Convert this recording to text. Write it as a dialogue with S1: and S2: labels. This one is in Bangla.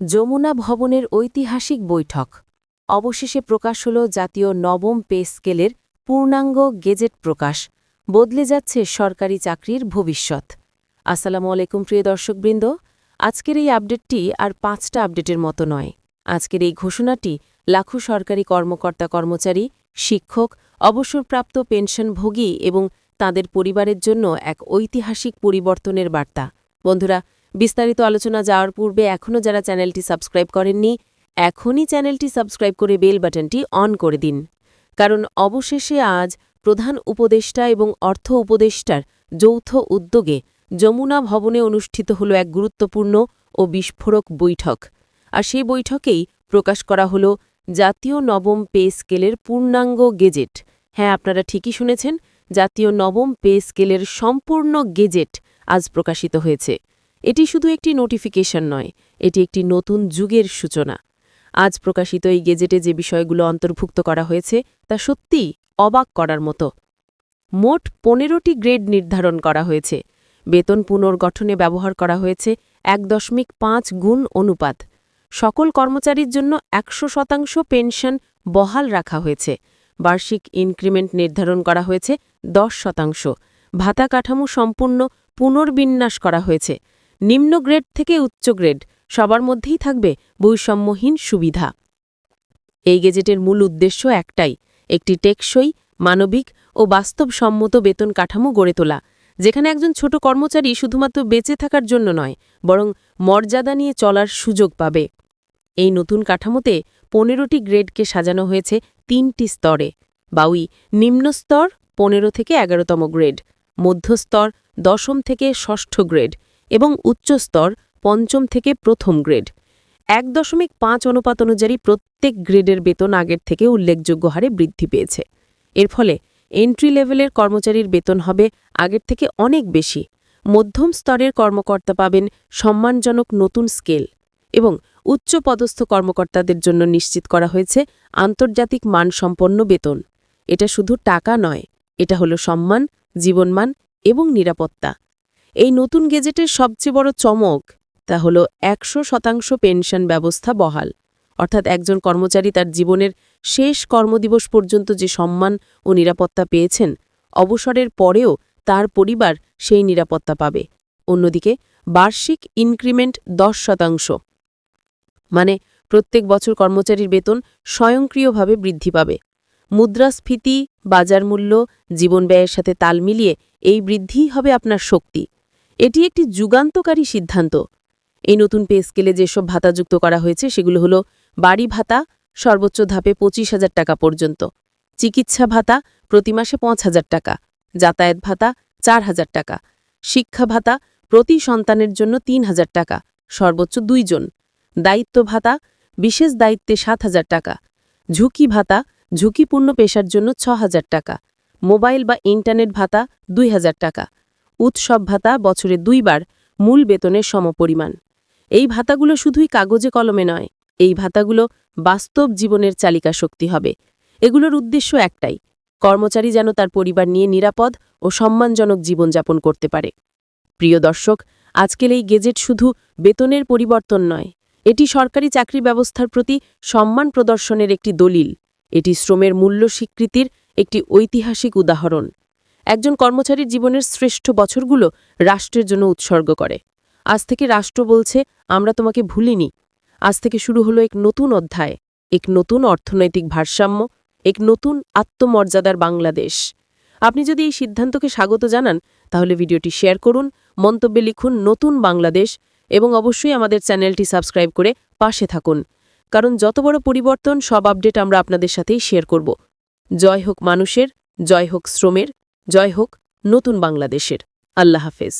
S1: যমুনা ভবনের ঐতিহাসিক বৈঠক। অবশেষে প্রকাশ হল জাতীয় নবম পে স্কেলের পূর্ণাঙ্গ গেজেট প্রকাশ। বদলে যাচ্ছে সরকারি চাকরির ভবিষ্যৎ। আসসালামু আলাইকুম, প্রিয় দর্শকবৃন্দ। আজকের এই আপডেটটি আর পাঁচটা আপডেটের মতো নয়। আজকের এই ঘোষণাটি লাখো সরকারি কর্মকর্তা কর্মচারী, শিক্ষক, অবসরপ্রাপ্ত পেনশনভোগী এবং তাদের পরিবারের জন্য এক ঐতিহাসিক পরিবর্তনের বার্তা। বন্ধুরা বিস্তারিত আলোচনা যাওয়ার পূর্বে এখনও যারা চ্যানেলটি সাবস্ক্রাইব করেননি, এখনই চ্যানেলটি সাবস্ক্রাইব করে বেল বাটনটি অন করে দিন। কারণ অবশেষে আজ প্রধান উপদেষ্টা এবং অর্থ উপদেষ্টার যৌথ উদ্যোগে যমুনা ভবনে অনুষ্ঠিত হল এক গুরুত্বপূর্ণ ও বিস্ফোরক বৈঠক। আর সেই বৈঠকেই প্রকাশ করা হল জাতীয় নবম পে স্কেলের পূর্ণাঙ্গ গেজেট। হ্যাঁ আপনারা ঠিকই শুনেছেন, জাতীয় নবম পে স্কেলের সম্পূর্ণ গেজেট আজ প্রকাশিত হয়েছে। এটি শুধু একটি নোটিফিকেশন নয়, এটি একটি নতুন যুগের সূচনা। আজ প্রকাশিত এই গেজেটে যে বিষয়গুলো অন্তর্ভুক্ত করা হয়েছে, তা সত্যিই অবাক করার মতো। মোট পনেরোটি গ্রেড নির্ধারণ করা হয়েছে। বেতন পুনর্গঠনে ব্যবহার করা হয়েছে এক দশমিক পাঁচ গুণ অনুপাত। সকল কর্মচারীর জন্য একশো শতাংশ পেনশন বহাল রাখা হয়েছে। বার্ষিক ইনক্রিমেন্ট নির্ধারণ করা হয়েছে দশ শতাংশ। ভাতা কাঠামো সম্পূর্ণ পুনর্বিন্যাস করা হয়েছে। নিম্ন গ্রেড থেকে উচ্চ গ্রেড, সবার মধ্যেই থাকবে বৈষম্যহীন সুবিধা। এই গেজেটের মূল উদ্দেশ্য একটাই, একটি টেকসই, মানবিক ও বাস্তবসম্মত বেতন কাঠামো গড়ে তোলা, যেখানে একজন ছোট কর্মচারী শুধুমাত্র বেঁচে থাকার জন্য নয়, বরং মর্যাদা নিয়ে চলার সুযোগ পাবে। এই নতুন কাঠামোতে পনেরোটি গ্রেডকে সাজানো হয়েছে তিনটি স্তরে। বাউই নিম্ন স্তর, পনেরো থেকে এগারোতম গ্রেড মধ্যস্তর দশম থেকে ষষ্ঠ গ্রেড এবং উচ্চস্তর পঞ্চম থেকে প্রথম গ্রেড। এক দশমিক পাঁচ অনুপাত অনুযায়ী প্রত্যেক গ্রেডের বেতন আগের থেকে উল্লেখযোগ্য হারে বৃদ্ধি পেয়েছে। এর ফলে এন্ট্রি লেভেলের কর্মচারীর বেতন হবে আগের থেকে অনেক বেশি। মধ্যম স্তরের কর্মকর্তা পাবেন সম্মানজনক নতুন স্কেল এবং উচ্চ পদস্থ কর্মকর্তাদের জন্য নিশ্চিত করা হয়েছে আন্তর্জাতিক মানসম্পন্ন বেতন। এটা শুধু টাকা নয়, এটা হলো সম্মান, জীবনমান এবং নিরাপত্তা। এই নতুন গেজেটের সবচেয়ে বড় চমক তা হল একশো শতাংশ পেনশন ব্যবস্থা বহাল। অর্থাৎ একজন কর্মচারী তার জীবনের শেষ কর্মদিবস পর্যন্ত যে সম্মান ও নিরাপত্তা পেয়েছেন, অবসরের পরেও তার পরিবার সেই নিরাপত্তা পাবে। অন্যদিকে, বার্ষিক ইনক্রিমেন্ট দশ শতাংশ। মানে প্রত্যেক বছর কর্মচারীর বেতন স্বয়ংক্রিয়ভাবে বৃদ্ধি পাবে। মুদ্রাস্ফীতি বাজার মূল্য জীবন ব্যয়ের সাথে তাল মিলিয়ে এই বৃদ্ধিই হবে আপনার শক্তি। এটি একটি যুগান্তকারী সিদ্ধান্ত। এই নতুন পে স্কেলে যেসব ভাতা যুক্ত করা হয়েছে, সেগুলো হল বাড়ি ভাতা সর্বোচ্চ ধাপে পঁচিশ হাজার টাকা পর্যন্ত, চিকিৎসা ভাতা প্রতি মাসে পাঁচ হাজার টাকা, যাতায়াত ভাতা চার হাজার টাকা, শিক্ষা ভাতা প্রতি সন্তানের জন্য তিন হাজার টাকা, সর্বোচ্চ দুইজন দায়িত্ব ভাতা বিশেষ দায়িত্বে সাত হাজার টাকা, ঝুঁকি ভাতা ঝুঁকিপূর্ণ পেশার জন্য ছ হাজার টাকা, মোবাইল বা ইন্টারনেট ভাতা দুই হাজার টাকা উৎসব ভাতা বছরে দুইবার মূল বেতনের সমপরিমাণ। এই ভাতাগুলো শুধুই কাগজে কলমে নয়, এই ভাতাগুলো বাস্তব জীবনের চালিকা শক্তি হবে। এগুলোর উদ্দেশ্য একটাই, কর্মচারী যেন তার পরিবার নিয়ে নিরাপদ ও সম্মানজনক জীবনযাপন করতে পারে। প্রিয় দর্শক, আজকের এই গেজেট শুধু বেতনের পরিবর্তন নয়, এটি সরকারি চাকরি ব্যবস্থার প্রতি সম্মান প্রদর্শনের একটি দলিল। এটি শ্রমের মূল্য স্বীকৃতির একটি ঐতিহাসিক উদাহরণ। একজন কর্মচারীর জীবনের শ্রেষ্ঠ বছরগুলো রাষ্ট্রের জন্য উৎসর্গ করে। আজ থেকে রাষ্ট্র বলছে, আমরা তোমাকে ভুলিনি। আজ থেকে শুরু হলো এক নতুন অধ্যায়, এক নতুন অর্থনৈতিক ভারসাম্য, এক নতুন আত্মমর্যাদার বাংলাদেশ। আপনি যদি এই সিদ্ধান্তকে স্বাগত জানান, তাহলে ভিডিওটি শেয়ার করুন, মন্তব্যে লিখুন নতুন বাংলাদেশ এবং অবশ্যই আমাদের চ্যানেলটি সাবস্ক্রাইব করে পাশে থাকুন। কারণ যত বড় পরিবর্তন, সব আপডেট আমরা আপনাদের সাথেই শেয়ার করব। জয় হোক মানুষের, জয় হোক শ্রমের জয় হোক নতুন বাংলাদেশের। আল্লাহ হাফেজ।